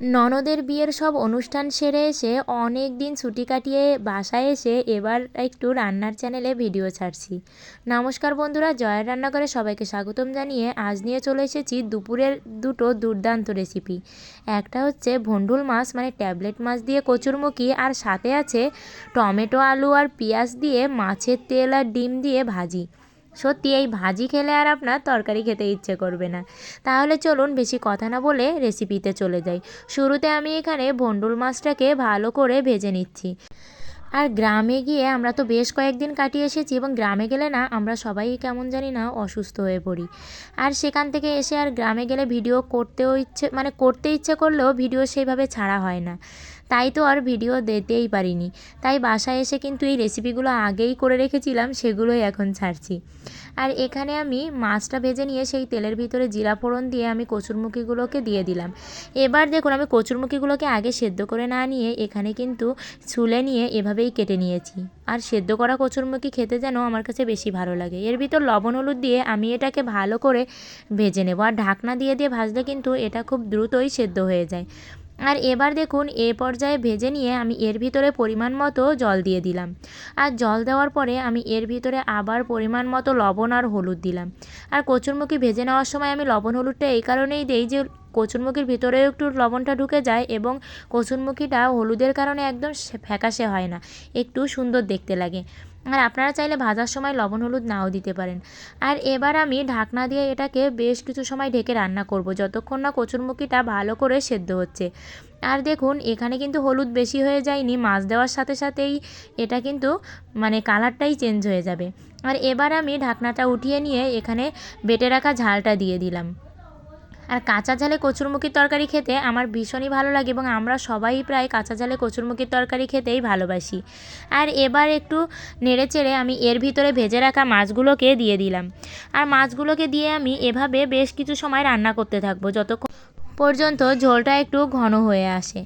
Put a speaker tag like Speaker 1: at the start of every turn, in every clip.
Speaker 1: ননদের বিয়ের সব অনুষ্ঠান সেরে এসে অনেক দিন ছুটি কাটিয়ে বাসায় এসে এবার একটু রান্নার চ্যানেলে ভিডিও ছাড়ছি। নমস্কার বন্ধুরা, জয়ের রান্নাঘরে সবাইকে স্বাগতম জানিয়ে আজ নিয়ে চলে এসেছি দুপুরের দুটো দুর্দান্ত রেসিপি। একটা হচ্ছে ভন্ডুল মাছ মানে ট্যাবলেট মাছ দিয়ে কচুরমুখী, আর সাথে আছে টমেটো আলু আর পেঁয়াজ দিয়ে মাছের তেল আর ডিম দিয়ে ভাজি। সত্যি, এই ভাজি খেলে আর আপনার তরকারি খেতে ইচ্ছে করবে না। তাহলে চলুন বেশি কথা না বলে রেসিপিতে চলে যাই। শুরুতে আমি এখানে ভন্ডুল মাছটাকে ভালো করে ভেজে নিচ্ছি। আর গ্রামে গিয়ে আমরা তো বেশ কয়েকদিন কাটিয়ে এসেছি এবং গ্রামে গেলে না আমরা সবাই কেমন জানি না অসুস্থ হয়ে পড়ি। আর সেখান থেকে এসে আর গ্রামে গেলে ভিডিও করতেও ইচ্ছে মানে করতে ইচ্ছে করলেও ভিডিও সেইভাবে ছাড়া হয় না। তাই তো আর ভিডিও দিতেই পারিনি। তাই বাসায় এসে কিন্তু এই রেসিপিগুলো আগেই করে রেখেছিলাম, সেগুলোই এখন ছাড়ছি। আর এখানে আমি মাছটা ভেজে নিয়ে সেই তেলের ভিতরে জিরা ফোড়ন দিয়ে আমি কচুরমুখিগুলোকে দিয়ে দিলাম। এবার দেখুন, আমি কচুরমুখিগুলোকে আগে সেদ্ধ করে না নিয়ে এখানে কিন্তু ছুলে নিয়ে এভাবেই কেটে নিয়েছি। আর সেদ্ধ করা কচুরমুখি খেতে যেন আমার কাছে বেশি ভালো লাগে। এর ভিতর লবণ হলুদ দিয়ে আমি এটাকে ভালো করে ভেজে নেব। আর ঢাকনা দিয়ে দিয়ে ভাজলে কিন্তু এটা খুব দ্রুতই সেদ্ধ হয়ে যায়। আর এবার দেখুন, এ পর্যায়ে ভেজে নিয়ে আমি এর ভিতরে পরিমাণ মতো জল দিয়ে দিলাম। আর জল দেওয়ার পরে আমি এর ভিতরে আবার পরিমাণ মতো লবণ আর হলুদ দিলাম। আর কচুরমুখী ভেজে নেওয়ার সময় আমি লবণ হলুদটা এই কারণেই দিই যে, কচুরমুখির ভিতরেও একটু লবণটা ঢুকে যায় এবং কচুরমুখিটা হলুদের কারণে একদম ফ্যাকাশে হয় না। একটু সুন্দর দেখতে লাগে। আর আপনারা চাইলে ভাজার সময় লবণ, হলুদ নাও দিতে পারেন। আর এবার আমি ঢাকনা দিয়ে এটাকে বেশ কিছু সময় ঢেকে রান্না করব, যতক্ষণ না কচুরমুখিটা ভালো করে সেদ্ধ হচ্ছে। আর দেখুন, এখানে কিন্তু হলুদ বেশি হয়ে যায়নি, মাছ দেওয়ার সাথে সাথেই এটা কিন্তু মানে কালারটাই চেঞ্জ হয়ে যাবে। আর এবার আমি ঢাকনাটা উঠিয়ে নিয়ে এখানে বেটে রাখা ঝালটা দিয়ে দিলাম। আর কাঁচা ঝালে কচুরমুখির তরকারি খেতে আমার ভীষণই ভালো লাগে এবং আমরা সবাই প্রায় কাঁচা ঝালে কচুরমুখির তরকারি খেতেই ভালোবাসি। আর এবার একটু নেড়ে চেড়ে আমি এর ভিতরে ভেজে রাখা মাছগুলোকে দিয়ে দিলাম। আর মাছগুলোকে দিয়ে আমি এভাবে বেশ কিছু সময় রান্না করতে থাকব, যতক্ষণ পর্যন্ত ঝোলটা একটু ঘন হয়ে আসে।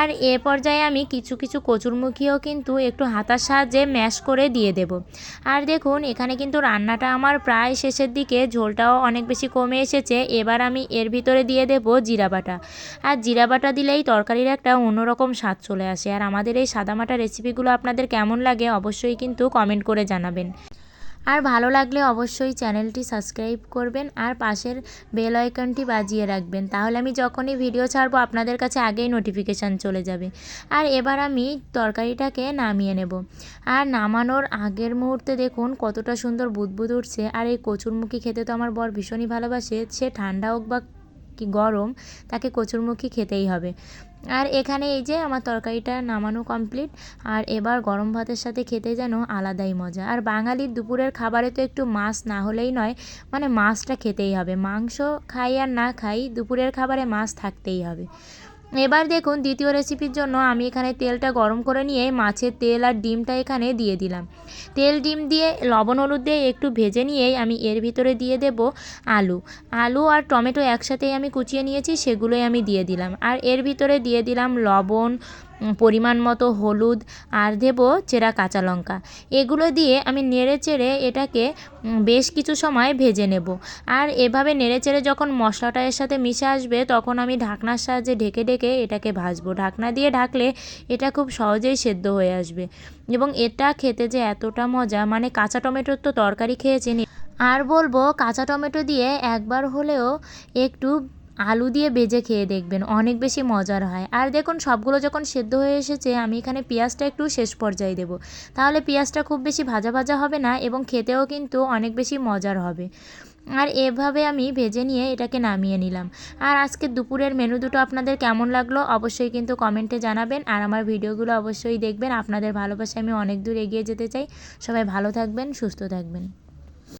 Speaker 1: আর এ পর্যায়ে আমি কিছু কিছু কচুরমুখিও কিন্তু একটু হাতার সাহায্যে ম্যাশ করে দিয়ে দেব। আর দেখুন, এখানে কিন্তু রান্নাটা আমার প্রায় শেষের দিকে, ঝোলটাও অনেক বেশি কমে এসেছে। এবার আমি এর ভিতরে দিয়ে দেব জিরা বাটা। আর জিরা বাটা দিলেই তরকারির একটা অন্যরকম স্বাদ চলে আসে। আর আমাদের এই সাদামাটা রেসিপিগুলো আপনাদের কেমন লাগে অবশ্যই কিন্তু কমেন্ট করে জানাবেন। আর ভালো লাগলে অবশ্যই চ্যানেলটি সাবস্ক্রাইব করবেন আর পাশের বেল আইকনটি বাজিয়ে রাখবেন। তাহলে আমি যখনই ভিডিও ছাড়বো, আপনাদের কাছে আগেই নোটিফিকেশান চলে যাবে। আর এবার আমি তরকারিটাকে নামিয়ে নেব। আর নামানোর আগের মুহূর্তে দেখুন কতটা সুন্দর বুদবুদ উঠছে। আর এই কচুরমুখী খেতে তো আমার বর ভীষণই ভালোবাসে, সে ঠান্ডা হোক বা কি গরম, তাকে কচুরমুখী খেতেই হবে। আর এখানে এই যে আমার তরকারিটা নামানো কমপ্লিট আর এবার গরম ভাতের সাথে খেতে যেন আলাদাই মজা। আর বাঙালির দুপুরের খাবারে তো একটু মাছ না হলেই নয় মানে মাছটা খেতেই হবে। মাংস খাই আর না খাই, দুপুরের খাবারে মাছ থাকতেই হবে। এবার দেখুন দ্বিতীয় রেসিপির জন্য আমি এখানে তেলটা গরম করে নিয়ে মাছের তেল আর ডিমটা এখানে দিয়ে দিলাম। তেল, ডিম দিয়ে লবণ, হলুদ দিয়ে একটু ভেজে নিয়েই আমি এর ভিতরে দিয়ে দেব আলু। আলু আর টমেটো একসাথেই আমি কুচিয়ে নিয়েছি, সেগুলোই আমি দিয়ে দিলাম। আর এর ভিতরে দিয়ে দিলাম লবণ পরিমাণ মতো হলুদ আর দেবো চেরা কাঁচা লঙ্কা। এগুলো দিয়ে আমি নেড়ে চেড়ে এটাকে বেশ কিছু সময় ভেজে নেব। আর এভাবে নেড়ে চেড়ে যখন মশলাটা এর সাথে মিশে আসবে, তখন আমি ঢাকনার সাহায্যে ঢেকে ঢেকে এটাকে ভাজবো। ঢাকনা দিয়ে ঢাকলে এটা খুব সহজেই সেদ্ধ হয়ে আসবে। এবং এটা খেতে যে এতটা মজা মানে কাঁচা টমেটোর তো তরকারি খেয়েছেন আর বলব, কাঁচা টমেটো দিয়ে একবার হলেও একটু আলু দিয়ে বেজে খেয়ে দেখবেন, অনেক বেশি মজার হয়। আর দেখুন, সবগুলো যখন সেদ্ধ হয়ে এসেছে, আমি এখানে পেঁয়াজটা একটু শেষ পর্যায়ে দেবো। তাহলে পেঁয়াজটা খুব বেশি ভাজা ভাজা হবে না এবং খেতেও কিন্তু অনেক বেশি মজার হবে। আর এভাবে আমি ভেজে নিয়ে এটাকে নামিয়ে নিলাম। আর আজকে দুপুরের মেনু দুটো আপনাদের কেমন লাগল, অবশ্যই কিন্তু কমেন্টে জানাবেন। আর আমার ভিডিওগুলো অবশ্যই দেখবেন। আপনাদের ভালোবাসায় আমি অনেক দূর এগিয়ে যেতে চাই। সবাই ভালো থাকবেন, সুস্থ থাকবেন।